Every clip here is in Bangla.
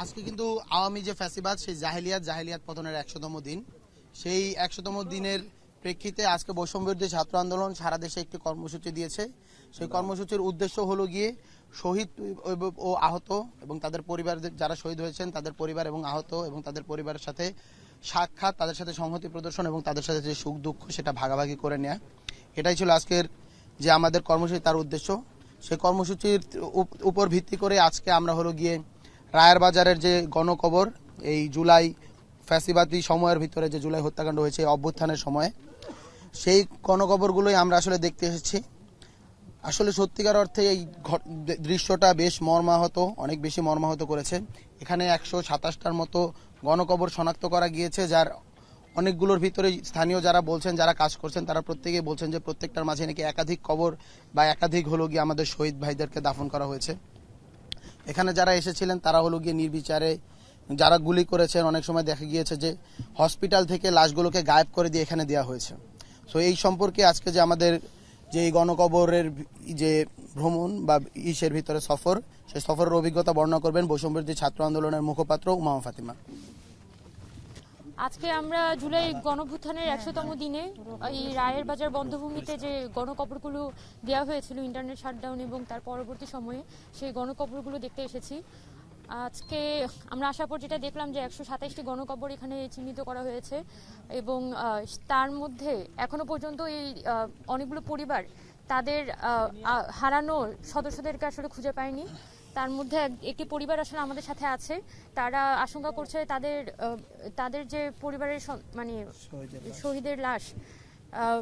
আজকে কিন্তু আওয়ামী যে ফ্যাসিবাদ, সেই জাহেলিয়াত জাহেলিয়াত পতনের একশোতম দিন। সেই একশোতম দিনের প্রেক্ষিতে আজকে বৈষম্যবিরোধী ছাত্র আন্দোলন সারা দেশে একটি কর্মসূচি দিয়েছে। সেই কর্মসূচির উদ্দেশ্য হলো গিয়ে শহীদ ও আহত এবং তাদের পরিবার যারা শহীদ হয়েছেন, তাদের পরিবার এবং আহত এবং তাদের পরিবারের সাথে সাক্ষাৎ, তাদের সাথে সংহতি প্রদর্শন এবং তাদের সাথে যে সুখ দুঃখ, সেটা ভাগাভাগি করে নেওয়া এটাই ছিল আজকের যে আমাদের কর্মসূচি, তার উদ্দেশ্য। সেই কর্মসূচির উপ- উপর ভিত্তি করে আজকে আমরা হলো গিয়ে রায়ের বাজারের যে গণকবর, এই জুলাই ফ্যাসিবাদী সময়ের ভিতরে যে জুলাই হত্যাকাণ্ড হয়েছে অভ্যুত্থানের সময়ে, সেই গণকবরগুলোই আমরা আসলে দেখতে এসেছি। আসলে সত্যিকার অর্থে এই দৃশ্যটা বেশ মর্মাহত, অনেক বেশি মর্মাহত করেছে। এখানে একশো সাতাশটার মতো গণকবর শনাক্ত করা গিয়েছে, যার অনেকগুলোর ভিতরে স্থানীয় যারা বলছেন, যারা কাজ করছেন, তারা প্রত্যেকেই বলছেন যে প্রত্যেকটার মাঝে নাকি একাধিক কবর বা একাধিক হলো গিয়ে আমাদের শহীদ ভাইদেরকে দাফন করা হয়েছে। এখানে যারা এসেছিলেন, তারা হলো গিয়ে নির্বিচারে যারা গুলি করেছেন, অনেক সময় দেখা গিয়েছে যে হসপিটাল থেকে লাশগুলোকে গায়েব করে দিয়ে এখানে দেওয়া হয়েছে। সো এই সম্পর্কে আজকে যে আমাদের যে এই গণকবরের যে ভ্রমণ বা ইসের ভিতরে সফর সেই সফরের অভিজ্ঞতা বর্ণনা করবেন বৈষম্যবিরোধী ছাত্র আন্দোলনের মুখপাত্র উমামা ফাতিমা। আজকে আমরা জুলাই গণভুত্থানের একশোতম দিনে, এই রায়ের বাজার বন্ধভূমিতে যে গণকবরগুলো দেওয়া হয়েছিল ইন্টারনেট শাটডাউন এবং তার পরবর্তী সময়ে সেই গণকবরগুলো দেখতে এসেছি। আজকে আমরা আসার পর যেটা দেখলাম যে একশো সাতাইশটি গণকবর এখানে চিহ্নিত করা হয়েছে এবং তার মধ্যে এখনও পর্যন্ত এই অনেকগুলো পরিবার তাদের হারানো সদস্যদেরকে আসলে খুঁজে পায়নি। তার মধ্যে এক- একটি পরিবার আসলে আমাদের সাথে আছে। তারা আশঙ্কা করছে তাদের তাদের যে পরিবারের মানে শহীদের লাশ।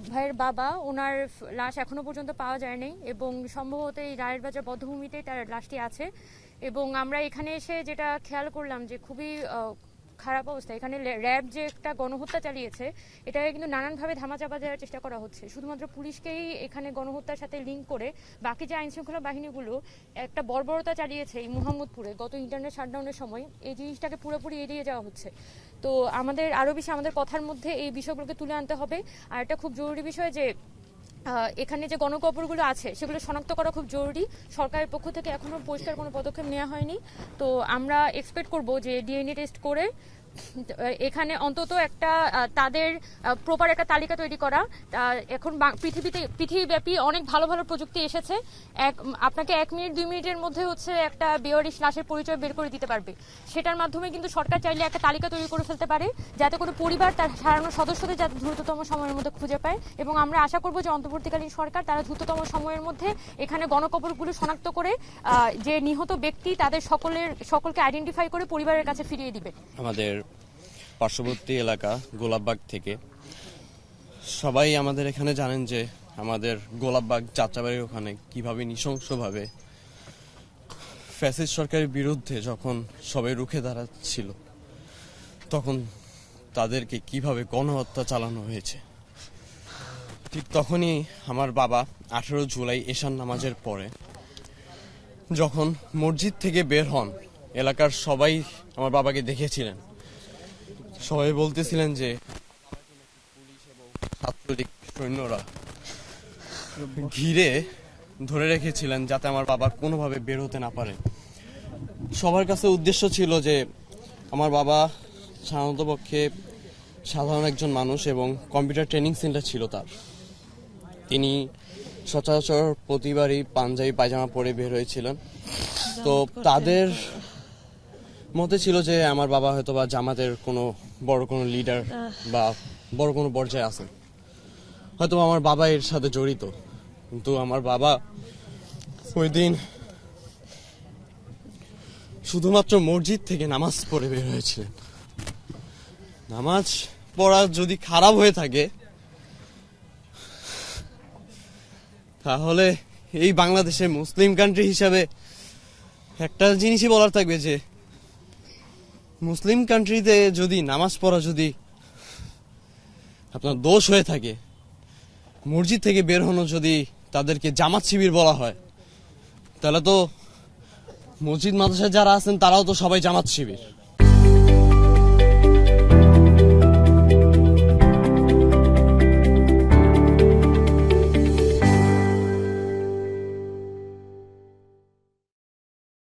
ভাইয়ের বাবা ওনার লাশ এখনও পর্যন্ত পাওয়া যায়নি এবং সম্ভবত এই রায়ের বাজার বদ্ধভূমিতেই তার লাশটি আছে। এবং আমরা এখানে এসে যেটা খেয়াল করলাম যে খুবই খারাপ অবস্থা। এখানে র্যাব যে একটা গণহত্যা চালিয়েছে, এটাকে কিন্তু নানানভাবে ধামাচাপা দেওয়ার চেষ্টা করা হচ্ছে। শুধুমাত্র পুলিশকেই এখানে গণহত্যার সাথে লিঙ্ক করে বাকি যে আইন শৃঙ্খলা বাহিনীগুলো একটা বর্বরতা চালিয়েছে এই মোহাম্মদপুরে গত ইন্টারনেট শাটডাউনের সময়, এই জিনিসটাকে পুরোপুরি এড়িয়ে যাওয়া হচ্ছে। তো আমাদের আরও বেশি আমাদের কথার মধ্যে এই বিষয়গুলোকে তুলে আনতে হবে। আর একটা খুব জরুরি বিষয় যে এখানে যে গণকবরগুলো আছে, সেগুলো শনাক্ত করা খুব জরুরি। সরকারের পক্ষ থেকে এখনও পরিষ্কার কোনো পদক্ষেপ নেওয়া হয়নি। তো আমরা এক্সপেক্ট করব যে ডিএনএ টেস্ট করে এখানে অন্তত একটা তাদের প্রপার একটা তালিকা তৈরি করা। এখন পৃথিবীতে, পৃথিবীব্যাপী অনেক ভালো ভালো প্রযুক্তি এসেছে। এক, আপনাকে এক মিনিট, দুই মিনিটের মধ্যে হচ্ছে একটা বেওয়ারিশ লাশের পরিচয় বের করে দিতে পারবে। সেটার মাধ্যমে কিন্তু সরকার চাইলে একটা তালিকা তৈরি করে ফেলতে পারে, যাতে কোনো পরিবার তার হারানো সদস্যদের যাতে দ্রুততম সময়ের মধ্যে খুঁজে পায়। এবং আমরা আশা করব যে অন্তর্বর্তীকালীন সরকার তারা দ্রুততম সময়ের মধ্যে এখানে গণকবরগুলো শনাক্ত করে যে নিহত ব্যক্তি তাদের সকলের, সকলকে আইডেন্টিফাই করে পরিবারের কাছে ফিরিয়ে দিবে। আমাদের পার্শ্ববর্তী এলাকা, গোলাপবাগ থেকে। সবাই আমাদের এখানে জানেন যে আমাদের গোলাপবাগ যাত্রাবাড়ির ওখানে কীভাবে নৃশংসভাবে ফ্যাসিস্ট সরকারের বিরুদ্ধে যখন সবাই রুখে দাঁড়াচ্ছিল, তখন তাদেরকে কীভাবে গণহত্যা চালানো হয়েছে। ঠিক তখনই আমার বাবা আঠেরো জুলাই এশান নামাজের পরে যখন মসজিদ থেকে বের হন, এলাকার সবাই আমার বাবাকে দেখেছিলেন। সবাই বলতেছিলেন যে ছাত্রলীগ সৈন্যরা ঘিরে ধরে রেখেছিলেন যাতে আমার বাবা কোনোভাবে বের হতে না পারে। সবার কাছে উদ্দেশ্য ছিল যে আমার বাবা সাধারণত পক্ষে সাধারণ একজন মানুষ এবং কম্পিউটার ট্রেনিং সেন্টার ছিল তার। তিনি সচরাচর প্রতিবারই পাঞ্জাবি পায়জামা পরে বের হয়েছিলেন। তো তাদের মতে ছিল যে আমার বাবা হয়তো বা জামাতের কোনো বড় কোনো লিডার বা বড় কোনো পর্যায়ে আছেন হয়তো আমার বাবা এর সাথে জড়িত। কিন্তু আমার বাবা ওই দিন শুধুমাত্র মসজিদ থেকে নামাজ পড়ে বের হয়েছিলেন। নামাজ পড়া যদি খারাপ হয়ে থাকে তাহলে এই বাংলাদেশে মুসলিম কান্ট্রি হিসাবে একটা জিনিসই বলার থাকবে যে মুসলিম কান্ট্রিতে যদি নামাজ পড়া যদি আপনার দোষ হয়ে থাকে, মসজিদ থেকে বের হনো যদি তাদেরকে জামাত শিবির বলা হয়, তাহলে তো মসজিদ মাদ্রাসায় যারা আছেন তারাও তো সবাই জামাত শিবির।